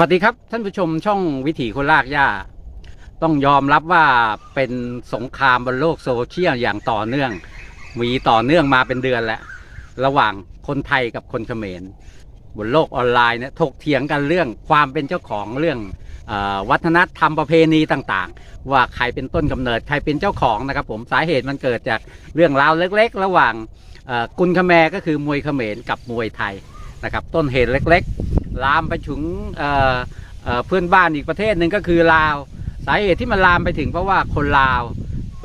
วัสดีครับ ท่านผู้ชมช่องวิถีคนลากหญ้า ต้องยอมรับว่าเป็นสงครามบนโลกโซเชียลอย่างต่อเนื่อง มีต่อเนื่องมาเป็นเดือนแล้ว ระหว่างคนไทยกับคนเขมร บนโลกออนไลน์เนี่ยถกเถียงกันเรื่องความเป็นเจ้าของเรื่องอวัฒนธรรมประเพณีต่างๆ ว่าใครเป็นต้นกำเนิดใครเป็นเจ้าของนะครับผมสาเหตุมันเกิดจากเรื่องราวเล็กๆ ระหว่างกุนคแมก็คือมวยเขมรกับมวยไทยนะครับต้นเหตุเล็กๆ ลามไปถึงเเเพื่อนบ้านอีกประเทศหนึ่งก็คือลาว สาเหตุที่มันลามไปถึงเพราะว่าคนลาว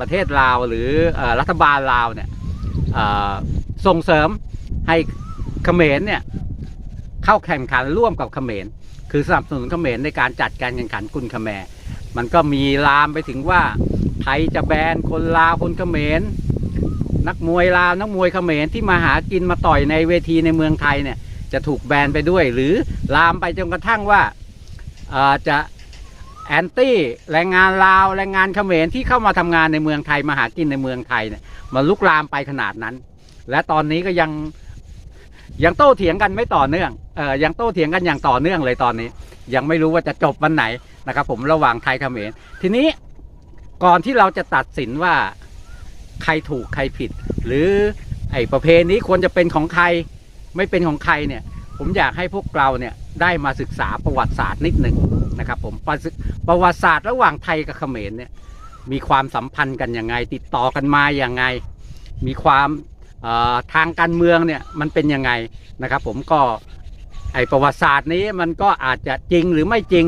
ประเทศลาวหรืออรัฐบาลลาวเนี่ยส่งเสริมให้เขมรเนี่ยเข้าแข่งขันร่วมกับเขมรคือสนับสนุนเขมรในการจัดการแข่งขันกุนคแมรมันก็มีลามไปถึงว่าไทยจะแบนคนลาวคนเขมรนักมวยลาวนักมวยเขมรที่มาหากินมาต่อยในเวทีในเมืองไทยเนี่ย จะถูกแบนไปด้วย หรือลามไปจนกระทั่งว่าจะแอนตี้แรงงานลาวแรงงานเขมรที่เข้ามาทำงานในเมืองไทยมาหากินในเมืองไทยเนี่ยมันลุกลามไปขนาดนั้น และตอนนี้ก็ยังยังโต้เถียงกันไม่ต่อเนื่องเอ่อยังโต้เถียงกันอย่างต่อเนื่องเลยตอนนี้ ยังไม่รู้ว่าจะจบวันไหนนะครับ ผมระหว่างไทยเขมรทีนี้ก่อนที่เราจะตัดสินว่าใครถูกใครผิด หรือไอ้ประเพณีควรจะเป็นของใคร ไม่เป็นของใครเนี่ย ผมอยากให้พวกเราเนี่ยได้มาศึกษาประวัติศาสตร์นิดหนึ่งนะครับผมประประวัติศาสตร์ระหว่างไทยกับเขมรเนี่ยมีความสัมพันธ์กันยังไง ติดต่อกันมาอย่างไง มีความทางการเมืองเนี่ยมันเป็นยังไงนะครับ ผมก็ไอประวัติศาสตร์นี้มันก็อาจจะจริงหรือไม่จริง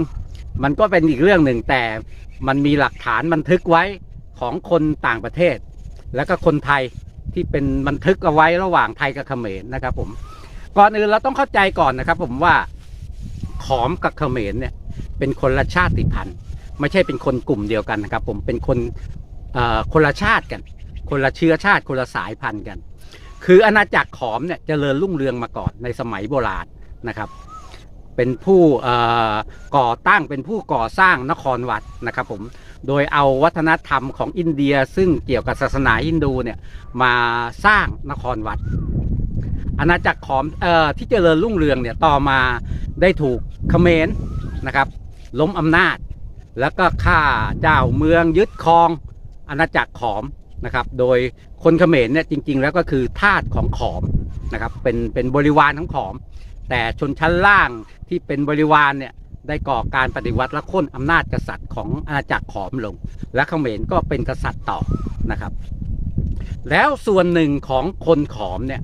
มันก็เป็นอีกเรื่องหนึ่งแต่มันมีหลักฐานบันทึกไว้ของคนต่างประเทศ แล้วก็คนไทยที่เป็นบันทึกเอาไว้ระหว่างไทยกับเขมรนะครับผม ก่อนอื่นเราต้องเข้าใจก่อนนะครับ ผมว่าขอมกับเขมรเนี่ย เป็นคนละชาติพันธุ์ไม่ใช่เป็นคนกลุ่มเดียวกันนะครับ ผมเป็นคนอ่อคนละชาติกัน คนละเชื้อชาติคนละสายพันธุ์กัน คืออาณาจักรขอมเนี่ยเจริญรุ่งเรืองมาก่อนในสมัยโบราณนะครับ เป็นผู้อ่อก่อตั้งเป็นผู้ก่อสร้างนครวัดนะครับผมโดยเอาวัฒนธรรมของอินเดียซึ่งเกี่ยวกับศาสนาฮินดูเนี่ยมาสร้างนครวัด อาณาจักรขอมเอ่อที่เจริญรุ่งเรืองเนี่ยต่อมาได้ถูกเขมรนะครับ ล้มอำนาจ แล้วก็ฆ่าเจ้าเมืองยึดครองอาณาจักรขอมนะครับ โดยคนเขมรเนี่ยจริง ๆ แล้วก็คือทาสของขอมนะครับเป็นเป็นบริวารของขอม แต่ชนชั้นล่างที่เป็นบริวารเนี่ยได้ก่อการปฏิวัติและค่นอำนาจกษัตริย์ของอาณาจักรขอมลง และเขมรก็เป็นกษัตริย์ต่อนะครับ แล้วส่วนหนึ่งของคนขอมเนี่ย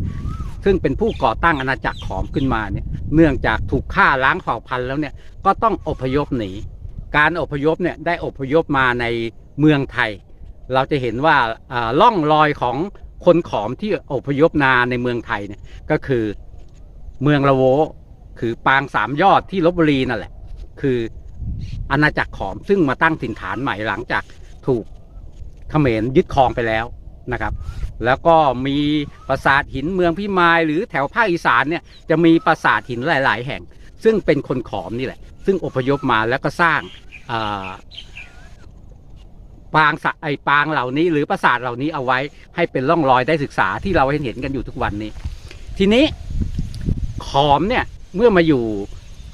ซึ่งเป็นผู้ก่อตั้งอาณาจักรขอมขึ้นมาเนี่ยเนื่องจากถูกฆ่าล้างเผ่าพันธุ์แล้วเนี่ยก็ต้องอพยพหนี การอพยพเนี่ยได้อพยพมาในเมืองไทย เราจะเห็นว่าล่องรอยของคนขอมที่อพยพนาในเมืองไทยเนี่ยก็คือเมืองละโวคือปางสามยอดที่ลบบุรีนั่นแหละ คืออาณาจักรขอมซึ่งมาตั้งถิ่นฐานใหม่หลังจากถูกเขมรยึดครองไปแล้ว นะครับ แล้วก็มีปราสาทหินเมืองพิมาย หรือแถวภาคอีสานเนี่ยจะมีปราสาทหินหลาย ๆ แห่ง ซึ่งเป็นคนขอมนี่แหละ ซึ่งอพยพมาแล้วก็สร้างปางสะไอปางเหล่านี้ หรือปราสาทเหล่านี้เอาไว้ให้เป็นร่องรอยได้ศึกษาที่เราเห็นเห็นกันอยู่ทุกวันนี้ ทีนี้ขอมเนี่ยเมื่อมาอยู่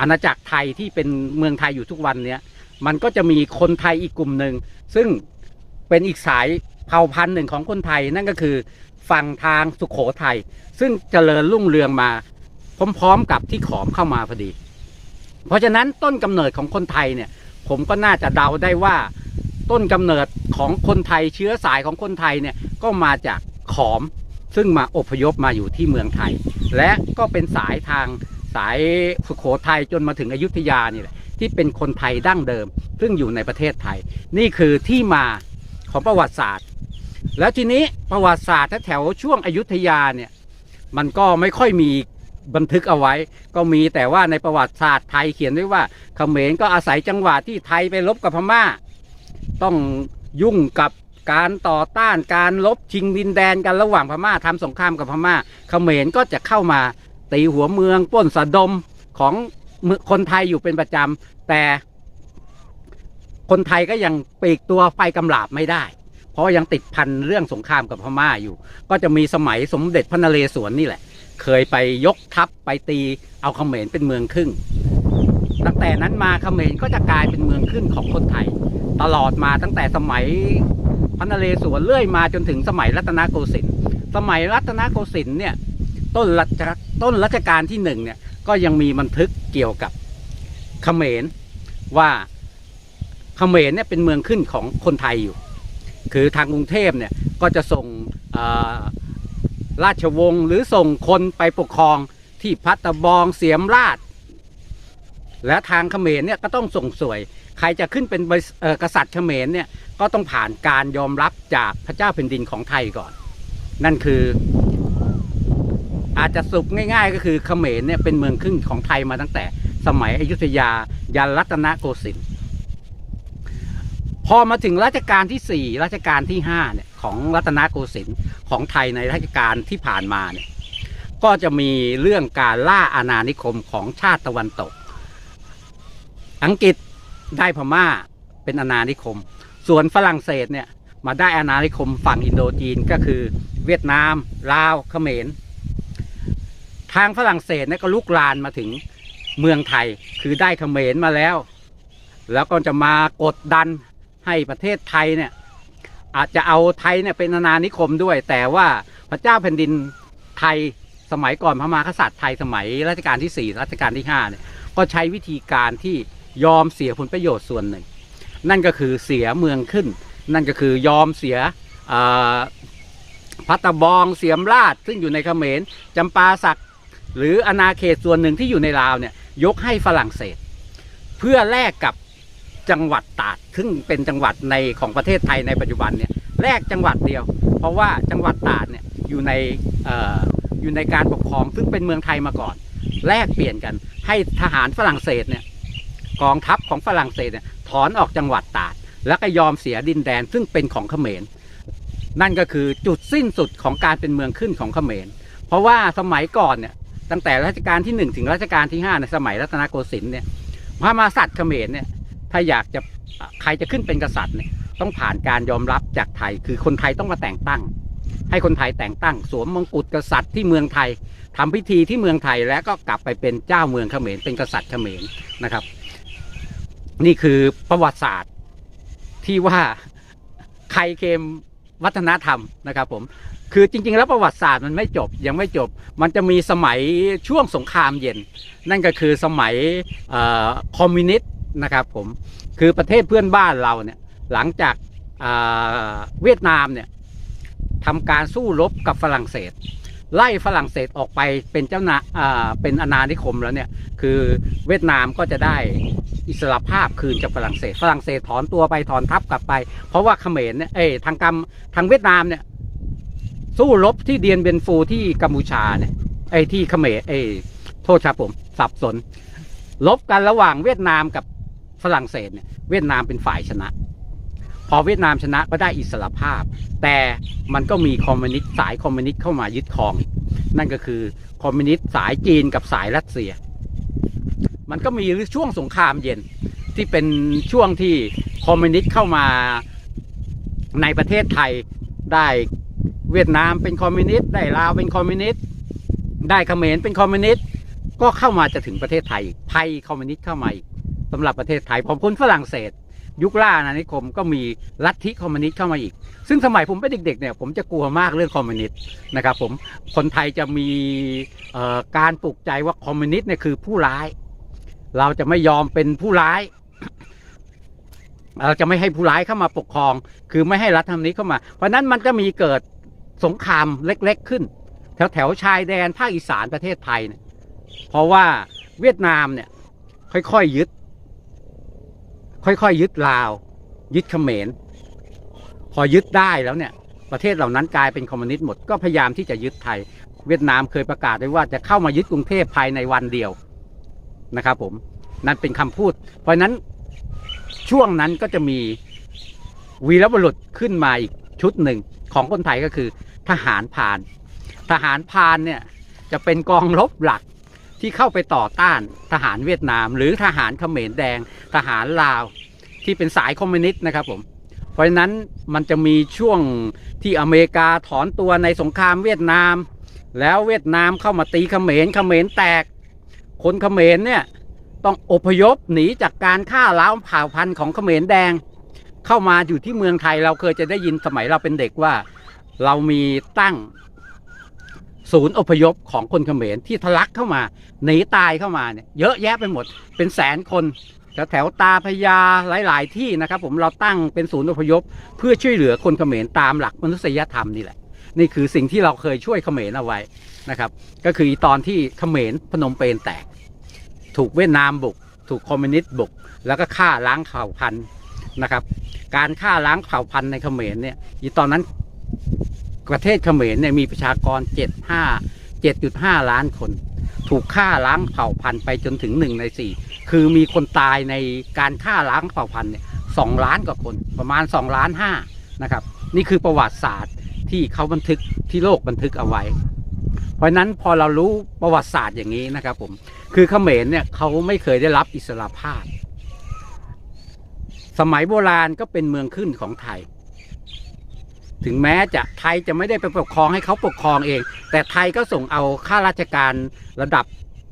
อาณาจักรไทยที่เป็นเมืองไทยอยู่ทุกวันเนี้ยมันก็จะมีคนไทยอีกกลุ่มหนึ่งซึ่งเป็นอีกสาย เผ่าพันธุ์หนึ่งของคนไทยนั่นก็คือฝั่งทางสุขโขทัยซึ่งเจริญรุ่งเรืองมาพร้อมๆกับที่ขอมเข้ามาพอดี เพราะฉะนั้นต้นกำเนิดของคนไทยเนี่ย ผมก็น่าจะเดาได้ว่า ต้นกำเนิดของคนไทยเชื้อสายของคนไทยเนี่ยก็มาจากขอมซึ่งมาอพยพมาอยู่ที่เมืองไทย และก็เป็นสายทางสายสุโขทัยจนมาถึงอยุธยานี่แหละที่เป็นคนไทยดั้งเดิม ซึ่งอยู่ในประเทศไทย นี่คือที่มาของประวัติศาสตร์ แล้วทีนี้ประวัติศาสตร์แถวช่วงอยุธยาเนี่ยมันก็ไม่ค่อยมีบันทึกเอาไว้ ก็มีแต่ว่าในประวัติศาสตร์ไทยเขียนไว้ว่าเขมรก็อาศัยจังหวะที่ไทยไปรบกับพม่า ต้องยุ่งกับการต่อต้านการลบชิงดินแดนกันระหว่างพม่าทำสงครามกับพม่าเขมรก็จะเข้ามาตีหัวเมืองป้นสะดมของคนไทยอยู่เป็นประจำแต่คนไทยก็ยังปีกตัวไฟกำลาบไม่ได้ เพราะยังติดพันเรื่องสงครามกับพม่าอยู่ ก็จะมีสมัยสมเด็จพระนเรศวรนี่แหละ เคยไปยกทัพไปตีเอาเขมรเป็นเมืองครึ่ง ตั้งแต่นั้นมาเขมรก็จะกลายเป็นเมืองขึ้นของคนไทย ตลอดมาตั้งแต่สมัยพระนเรศวรเรื่อยมาจนถึงสมัยรัตนโกสินทร์สมัยรัตนโกสินทร์เนี่ยต้นรัชต้นรัชกาลที่หนึ่งเนี่ยก็ยังมีบันทึกเกี่ยวกับเขมรว่าเขมรเนี่ยเป็นเมืองขึ้นของคนไทยอยู่ คือทางกรุงเทพเนี่ยก็จะส่งราชวงศ์หรือส่งคนไปปกครองที่พัตตบองเสียมราช และทางเขมรเนี่ยก็ต้องส่งสวย ใครจะขึ้นเป็นกษัตริย์เขมรเนี่ยก็ต้องผ่านการยอมรับจากพระเจ้าแผ่นดินของไทยก่อน นั่นคือ อาจจะสรุปง่ายๆ ก็คือเขมรเนี่ยเป็นเมืองขึ้นของไทยมาตั้งแต่สมัยอยุธยายันรัตนโกสินทร์ พอมาถึงรัชกาลที่สี่รัชกาลที่ห้าเนี่ยของรัตนโกสินทร์ของไทยในรัชกาลที่ผ่านมาเนี่ยก็จะมีเรื่องการล่าอาณานิคมของชาติตะวันตก อังกฤษได้พม่าเป็นอาณานิคม ส่วนฝรั่งเศสเนี่ยมาได้อาณานิคมฝั่งอินโดจีนก็คือเวียดนาม ลาวเขมร ทางฝรั่งเศสเนี่ยก็ลุกลานมาถึงเมืองไทยคือได้เขมรมาแล้ว แล้วก็จะมากดดัน ให้ประเทศไทยเนี่ยอาจจะเอาไทยเนี่ยเป็นอาณานิคมด้วย แต่ว่าพระเจ้าแผ่นดินไทยสมัยก่อนพระมหากษัตริย์ไทยสมัยรัชกาลที่ 4 รัชกาลที่5เนี่ยก็ใช้วิธีการที่ยอมเสียผลประโยชน์ส่วนหนึ่ง นั่นก็คือเสียเมืองขึ้น นั่นก็คือยอมเสียพัตตบองเสียมราชซึ่งอยู่ในเขมรจำปาสักหรืออาณาเขตส่วนหนึ่งที่อยู่ในลาวเนี่ยยกให้ฝรั่งเศส เพื่อแลกกับ จังหวัดตราดซึ่งเป็นจังหวัดในของประเทศไทยในปัจจุบันเนี่ยแลกจังหวัดเดียว เพราะว่าจังหวัดตราดเนี่ยอยู่ในออยู่ในการปกครองซึ่งเป็นเมืองไทยมาก่อน แลกเปลี่ยนกันให้ทหารฝรั่งเศสเนี่ยกองทัพของฝรั่งเศสเนี่ยถอนออกจังหวัดตราด แล้วก็ยอมเสียดินแดนซึ่งเป็นของเขมร นั่นก็คือจุดสิ้นสุดของการเป็นเมืองขึ้นของเขมร เพราะว่าสมัยก่อนเนี่ยตั้งแต่รัชกาลที่หนึ่งถึงรัชกาลที่ห้าในสมัยรัตนโกสินทร์เนี่ยพระมหากษัตริย์เขมรเนี่ย ถ้าอยากจะใครจะขึ้นเป็นกษัตริย์เนี่ยต้องผ่านการยอมรับจากไทย คือคนไทยต้องมาแต่งตั้ง ให้คนไทยแต่งตั้ง สวมมงกุฎกษัตริย์ที่เมืองไทยทำพิธีที่เมืองไทยแล้วก็กลับไปเป็นเจ้าเมืองเขมรเป็นกษัตริย์เขมรนะครับ นี่คือประวัติศาสตร์ที่ว่าใครเคมวัฒนธรรมนะครับผมคือจริง ๆ แล้วประวัติศาสตร์มันไม่จบยังไม่จบ มันจะมีสมัยช่วงสงครามเย็น นั่นก็คือสมัยคอมมิวนิสต์ นะครับผมคือประเทศเพื่อนบ้านเราเนี่ยหลังจากาเวียดนามเนี่ยทำการสู้รบกับฝรั่งเศส ไล่ฝรั่งเศสออกไปเป็นเจ้านาอ่าเป็นอาณานิคมแล้วเนี่ยคือเวียดนามก็จะได้อิสรภาพคืนจากฝรั่งเศส ฝรั่งเศสถอนตัวไปถอนทัพกลับไป เพราะว่าเขมรเนี่ยเอ้ทางกำทางเวียดนามเนี่ยสู้รบที่เดียนเบนฟูที่กัมพูชาเนี่ยไอ้ที่เขมรไอ้โทษครับผมสับสน ลบกันระหว่างเวียดนามกับ ฝรั่งเศสเนี่ยเวียดนามเป็นฝ่ายชนะ พอเวียดนามชนะก็ได้อิสรภาพ แต่มันก็มีคอมมิวนิสต์สายคอมมิวนิสต์เข้ามายึดครอง นั่นก็คือคอมมิวนิสต์สายจีนกับสายรัสเซีย มันก็มีช่วงสงครามเย็นที่เป็นช่วงที่คอมมิวนิสต์เข้ามาในประเทศไทยได้เวียดนามเป็นคอมมิวนิสต์ได้ลาวเป็นคอมมิวนิสต์ได้เขมรเป็นคอมมิวนิสต์ก็เข้ามาจะถึงประเทศไทยอีกภัยคอมมิวนิสต์เข้ามาอีก สำหรับประเทศไทยพอพ้นฝรั่งเศส ยุคล่าอาณานิคมก็มีลัทธิคอมมิวนิสต์เข้ามาอีก ซึ่งสมัยผมเป็นเด็กๆเนี่ยผมจะกลัวมากเรื่องคอมมิวนิสต์นะครับผมคนไทยจะมีการปลุกใจว่าคอมมิวนิสต์เนี่ยคือผู้ร้าย เราจะไม่ยอมเป็นผู้ร้ายเราจะไม่ให้ผู้ร้ายเข้ามาปกครอง คือไม่ให้รัฐธรรมนี้เข้ามา เพราะนั้นมันก็มีเกิดสงครามเล็ก ๆ ขึ้น แถวแถวชายแดนภาคอีสานประเทศไทยเนี่ยเพราะว่าเวียดนามเนี่ยค่อยๆยึด ค่อยๆยึดลาว ยึดเขมรพอยึดได้แล้วเนี่ย ประเทศเหล่านั้นกลายเป็นคอมมิวนิสต์หมดก็พยายามที่จะยึดไทย เวียดนามเคยประกาศไว้ว่าจะเข้ามายึดกรุงเทพภายในวันเดียวนะครับผมนั่นเป็นคำพูด เพราะนั้นช่วงนั้นก็จะมีวีรบุรุษขึ้นมาอีกชุดหนึ่งของคนไทยก็คือทหารพาน ทหารพานเนี่ยจะเป็นกองรบหลัก ที่เข้าไปต่อต้านทหารเวียดนาม หรือทหารเขมรแดง ทหารลาว ที่เป็นสายคอมมิวนิสต์นะครับผมเพราะฉะนั้นมันจะมีช่วงที่อเมริกาถอนตัวในสงครามเวียดนาม แล้วเวียดนามเข้ามาตีเขมรเขมรแตก คนเขมรเนี่ยต้องอพยพหนีจากการฆ่าล้างเผ่าพันธุ์ของเขมรแดง เข้ามาอยู่ที่เมืองไทยเราเคยจะได้ยินสมัยเราเป็นเด็กว่า เรามีตั้ง ศูนย์อพยพของคนเขมรที่ทะลักเข้ามาหนีตายเข้ามาเนี่ยเยอะแยะไปหมดเป็นแสนคนแถวแถวตาพยาหลาย ๆ ที่นะครับ ผมเราตั้งเป็นศูนย์อพยพ เพื่อช่วยเหลือคนเขมรตามหลักมนุษยธรรมนี่แหละ นี่คือสิ่งที่เราเคยช่วยเขมรเอาไว้นะครับ ก็คือตอนที่เขมรพนมเปญแตก ถูกเวียดนามบุก ถูกคอมมิวนิสต์บุก แล้วก็ฆ่าล้างเผ่าพันธุ์นะครับ การฆ่าล้างเผ่าพันธุ์ในเขมรเนี่ยอีตอนนั้น ประเทศเขมรเนี่ยมีประชากร 75 7.5 ล้านคน ถูกฆ่าล้างเผ่าพันธุ์ไปจนถึงหนึ่งในสี่คือมีคนตายในการฆ่าล้างเผ่าพันธุ์เนี่ยสองล้านกว่าคนประมาณ2ล้านห้านะครับนี่คือประวัติศาสตร์ที่เขาบันทึกที่โลกบันทึกเอาไว้ เพราะนั้นพอเรารู้ประวัติศาสตร์อย่างนี้นะครับผมคือเขมรเนี่ยเขาไม่เคยได้รับอิสรภาพ สมัยโบราณก็เป็นเมืองขึ้นของไทย ถึงแม้จะไทยจะไม่ได้ไปปกครองให้เขาปกครองเอง แต่ไทยก็ส่งเอาข้าราชการระดับ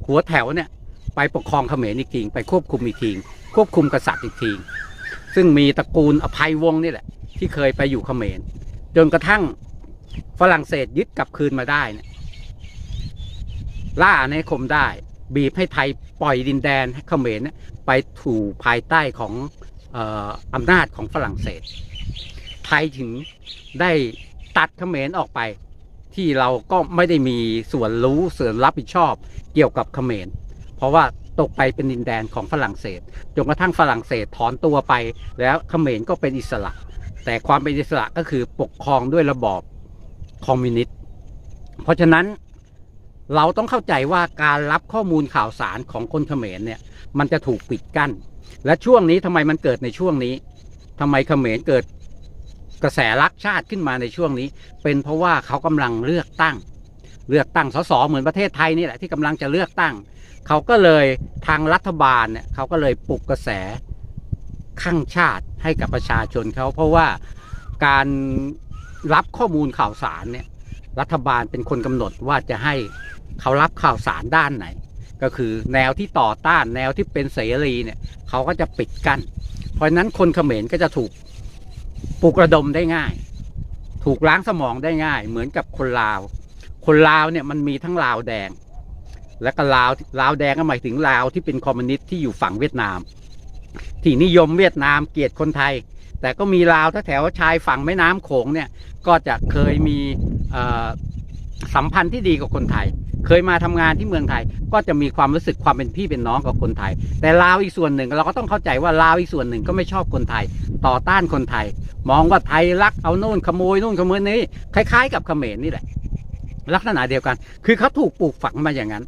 หัวแถวเนี่ยไปปกครองเขมรอีกทีไปควบคุมอีกทีควบคุมกษัตริย์อีกทีซึ่งมีตระกูลอภัยวงศ์นี่แหละ ที่เคยไปอยู่เขมรจนกระทั่งฝรั่งเศสยึดกลับคืนมาได้เนี่ยล่าอาณานิคมได้ บีบให้ไทยปล่อยดินแดนให้เขมรไปถูภายใต้ของอออำนาจของฝรั่งเศส ไทยถึงได้ตัดเขมรออกไป ที่เราก็ไม่ได้มีส่วนรู้ส่วนรับผิดชอบเกี่ยวกับเขมร เพราะว่าตกไปเป็นดินแดนของฝรั่งเศสจนกระทั่งฝรั่งเศสถอนตัวไป แล้วเขมรก็เป็นอิสระ แต่ความเป็นอิสระก็คือปกครองด้วยระบอบคอมมิวนิสต์เพราะฉะนั้นเราต้องเข้าใจว่าการรับข้อมูลข่าวสารของคนเขมรเนี่ยมันจะถูกปิดกั้น และช่วงนี้ทำไมมันเกิดในช่วงนี้ทำไมเขมรเกิด กระแสรักชาติขึ้นมาในช่วงนี้ เป็นเพราะว่าเขากำลังเลือกตั้ง เลือกตั้งสสเหมือนประเทศไทยนี่แหละที่กำลังจะเลือกตั้ง เขาก็เลยทางรัฐบาลเนี่ยเขาก็เลยปลุกกระแสข้างชาติให้กับประชาชนเขาเพราะว่าการรับข้อมูลข่าวสารเนี่ยรัฐบาลเป็นคนกำหนดว่าจะให้เขารับข่าวสารด้านไหน ก็คือแนวที่ต่อต้านแนวที่เป็นเสรีเนี่ยเขาก็จะปิดกั้นเพราะนั้นคนเขมรก็จะถูก ปลุกระดมได้ง่าย ถูกล้างสมองได้ง่าย เหมือนกับคนลาว คนลาวเนี่ยมันมีทั้งลาวแดง และก็ลาวลาวแดงก็หมายถึงลาวที่เป็นคอมมิวนิสต์ที่อยู่ฝั่งเวียดนาม ที่นิยมเวียดนามเกลียดคนไทย แต่ก็มีลาวแถวชายฝั่งแม่น้ำโขงเนี่ยก็จะเคยมีอ่อสัมพันธ์ที่ดีกับคนไทย เคยมาทำงานที่เมืองไทย ก็จะมีความรู้สึกความเป็นพี่เป็นน้องกับคนไทย แต่ลาวอีกส่วนหนึ่งเราก็ต้องเข้าใจว่าลาวอีกส่วนหนึ่งก็ไม่ชอบคนไทย ต่อต้านคนไทย มองว่าไทยรักเอาโน่นขโมยโน่นขโมยนี้คล้ายๆ กับเขมรนี่แหละ ลักษณะเดียวกัน คือเขาถูกปลูกฝังมาอย่างนั้น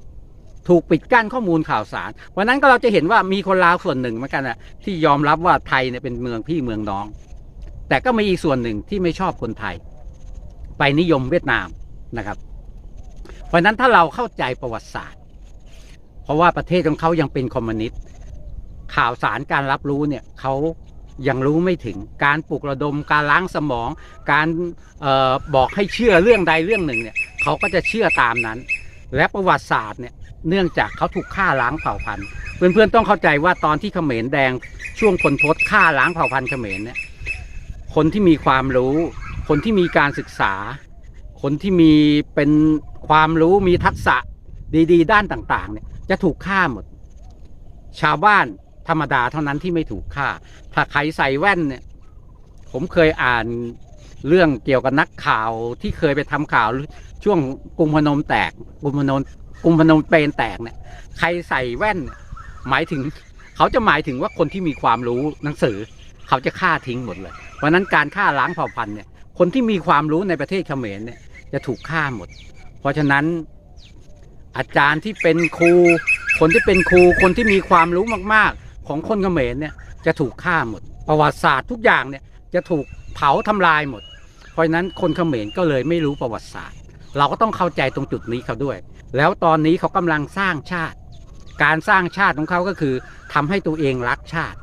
ถูกปิดกั้นข้อมูลข่าวสาร วันนั้นก็เราจะเห็นว่ามีคนลาวส่วนหนึ่งเหมือนกันนะที่ยอมรับว่าไทยเนี่ยเป็นเมืองพี่เมืองน้อง แต่ก็มีอีกส่วนหนึ่งที่ไม่ชอบคนไทย ไปนิยมเวียดนามนะครับ เพราะนั้นถ้าเราเข้าใจประวัติศาสตร์ เพราะว่าประเทศของเขายังเป็นคอมมิวนิสต์ข่าวสารการรับรู้เนี่ยเขายังรู้ไม่ถึงการปลุกระดมการล้างสมอง การออบอกให้เชื่อเรื่องใดเรื่องหนึ่งเนี่ยเขาก็จะเชื่อตามนั้น และประวัติศาสตร์เนี่ยเนื่องจากเขาถูกฆ่าล้างเผ่าพันธุ์ เพื่อนๆต้องเข้าใจว่าตอนที่เขมรแดงช่วงพลทศฆ่าล้างเผ่าพันธุ์เขมรเนี่ยคนที่มีความรู้ คนที่มีการศึกษา คนที่มีเป็นความรู้มีทักษะดี ๆ ด้านต่างๆ เนี่ย จะถูกฆ่าหมด ชาวบ้านธรรมดาเท่านั้นที่ไม่ถูกฆ่า ถ้าใครใส่แว่นเนี่ย ผมเคยอ่านเรื่องเกี่ยวกับนักข่าวที่เคยไปทำข่าวช่วงกรุงพนมแตกกรุงพนมกรุงพนมเปญแตกเนี่ย ใครใส่แว่น หมายถึง เขาจะหมายถึงว่าคนที่มีความรู้หนังสือ เขาจะฆ่าทิ้งหมดเลย เพราะนั้นการฆ่าล้างเผ่าพันธุ์เนี่ย คนที่มีความรู้ในประเทศเขมรเนี่ย จะถูกฆ่าหมด เพราะฉะนั้นอาจารย์ที่เป็นครู คนที่เป็นครูคนที่มีความรู้มากๆ ของคนเขมรเนี่ยจะถูกฆ่าหมด ประวัติศาสตร์ทุกอย่างเนี่ยจะถูกเผาทำลายหมด เพราะฉะนั้นคนเขมรก็เลยไม่รู้ประวัติศาสตร์ เราก็ต้องเข้าใจตรงจุดนี้เขาด้วย แล้วตอนนี้เขากำลังสร้างชาติ การสร้างชาติของเขาก็คือทำให้ตัวเองรักชาติ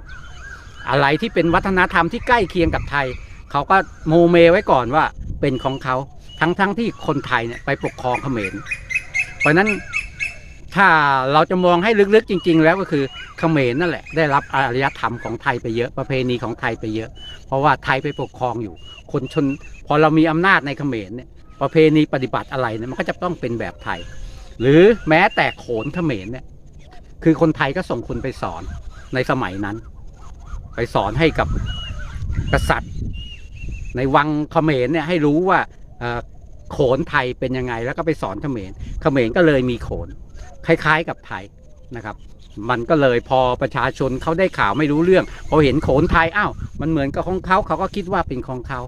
อะไรที่เป็นวัฒนธรรมที่ใกล้เคียงกับไทย เขาก็โมเมไว้ก่อนว่าเป็นของเขา ทั้งๆทที่คนไทยเนี่ยไปปกครองเขมร เพราะฉะนั้นถ้าเราจะมองให้ลึกๆจริง ๆ แล้วก็คือเขมรนั่นแหละ ได้รับอารยธรรมของไทยไปเยอะประเพณีของไทยไปเยอะ เพราะว่าไทยไปปกครองอยู่ คนชนพอเรามีอำนาจในเขมรเนี่ยประเพณีปฏิบัติอะไรเนี่ยมันก็จะต้องเป็นแบบไทย หรือแม้แต่โขนเขมรเนี่ยคือคนไทยก็ส่งคนไปสอนในสมัยนั้น ไปสอนให้กับกษัตริย์ ในวังเขมรเนี่ยให้รู้ว่า โขนไทยเป็นยังไง แล้วก็ไปสอนเขมรเขมรก็เลยมีโขน คล้ายๆกับไทยนะครับ มันก็เลยพอประชาชนเขาได้ข่าวไม่รู้เรื่อง พอเห็นโขนไทยอ้าวมันเหมือนกับของเขาเขาก็คิดว่าเป็นของเขา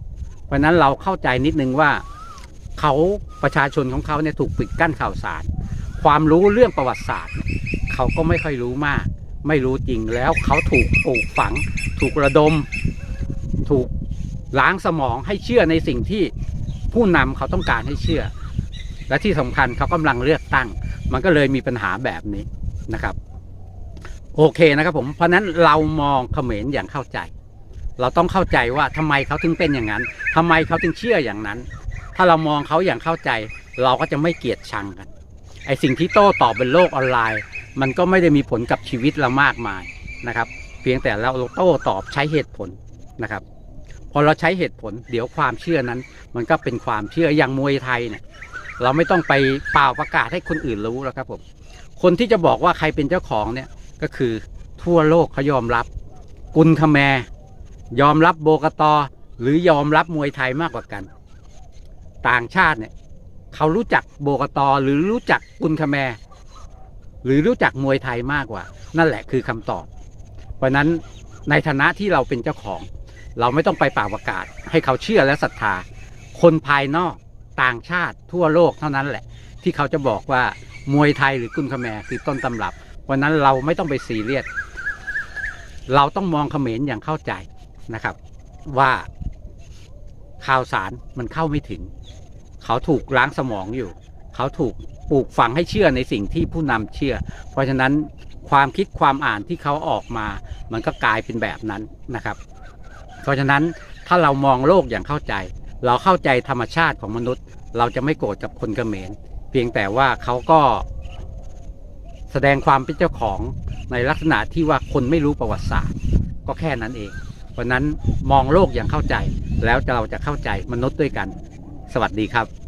เพราะนั้นเราเข้าใจนิดนึงว่าเขาประชาชนของเขาเนี่ยถูกปิดกั้นข่าวสาร ความรู้เรื่องประวัติศาสตร์ เขาก็ไม่ค่อยรู้มาก ไม่รู้จริงแล้วเขาถูกปลูกฝัง ถูกระดม ถูกล้างสมองให้เชื่อในสิ่งที่ ผู้นำเขาต้องการให้เชื่อ และที่สำคัญเขากำลังเลือกตั้ง มันก็เลยมีปัญหาแบบนี้นะครับ โอเคนะครับผมเพราะฉะนั้นเรามองเขมรอย่างเข้าใจ เราต้องเข้าใจว่าทำไมเขาถึงเป็นอย่างนั้นทำไมเขาถึงเชื่ออย่างนั้น ถ้าเรามองเขาอย่างเข้าใจ เราก็จะไม่เกลียดชังกันไอสิ่งที่โต้ตอบบนโลกออนไลน์ มันก็ไม่ได้มีผลกับชีวิตเรามากมายนะครับ เพียงแต่เราโต้ตอบใช้เหตุผลนะครับ อเราใช้เหตุผล เดี๋ยวความเชื่อนั้น มันก็เป็นความเชื่ออย่างมวยไทยเนี่ย เราไม่ต้องไปเป่าประกาศให้คนอื่นรู้แล้วครับผมคนที่จะบอกว่าใครเป็นเจ้าของเนี่ยก็คือทั่วโลกเขายอมรับ กุนคแมยอมรับโบกตอหรือยอมรับมวยไทยมากกว่ากัน ต่างชาติเนี่ยเขารู้จักโบกตอหรือรู้จักกุนคแมหรือรู้จักมวยไทยมากกว่า นั่นแหละคือคำตอบ เพราะนั้นในฐานะที่เราเป็นเจ้าของ เราไม่ต้องไปป่าประกาศ ให้เขาเชื่อและศรัทธา คนภายนอกต่างชาติทั่วโลกเท่านั้นแหละ ที่เขาจะบอกว่ามวยไทยหรือกุนคาแมคือต้นตำรับวันนั้นเราไม่ต้องไปซีเรียสเราต้องมองเขมรอย่างเข้าใจนะครับ ว่าข่าวสารมันเข้าไม่ถึง เขาถูกล้างสมองอยู่ เขาถูกปลูกฝังให้เชื่อในสิ่งที่ผู้นำเชื่อ เพราะฉะนั้นความคิดความอ่านที่เขาออกมา มันก็กลายเป็นแบบนั้นนะครับ เพราะฉะนั้นถ้าเรามองโลกอย่างเข้าใจ เราเข้าใจธรรมชาติของมนุษย์ เราจะไม่โกรธกับคนเขมร เพียงแต่ว่าเขาก็แสดงความเป็นเจ้าของในลักษณะที่ว่าคนไม่รู้ประวัติศาสตร์ ก็แค่นั้นเองเพราะฉะนั้นมองโลกอย่างเข้าใจ แล้วเราจะเข้าใจมนุษย์ด้วยกัน สวัสดีครับ